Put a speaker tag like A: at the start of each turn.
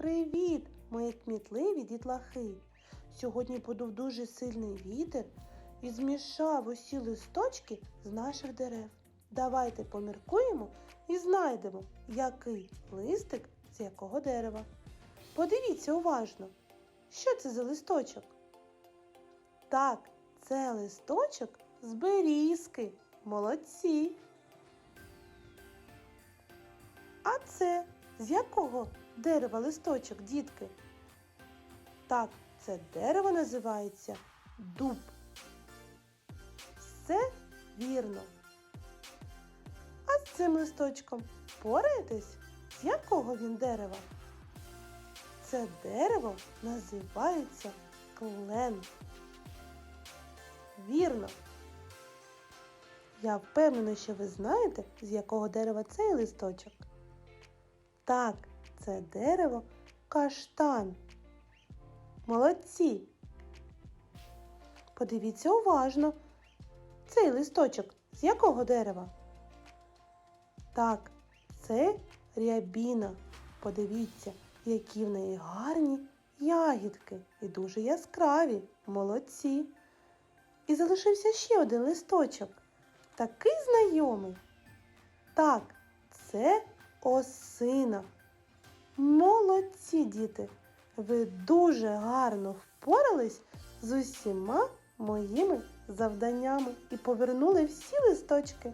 A: Привіт, мої кмітливі дітлахи! Сьогодні подув дуже сильний вітер і змішав усі листочки з наших дерев. Давайте поміркуємо і знайдемо, який листик з якого дерева. Подивіться уважно, що це за листочок? Так, це листочок з берізки. Молодці. А це з якого дерева листочок, дітки? Так, це дерево називається дуб. Все вірно. А з цим листочком пораєтесь, з якого він дерева? Це дерево називається клен. Вірно. Я впевнена, що ви знаєте, з якого дерева цей листочок. Так, це дерево каштан. Молодці. Подивіться уважно. Цей листочок з якого дерева? Так, це рябіна. Подивіться, які в неї гарні ягідки і дуже яскраві. Молодці. І залишився ще один листочок. Такий знайомий. Так, це осина. Молодці, діти! Ви дуже гарно впорались з усіма моїми завданнями і повернули всі листочки.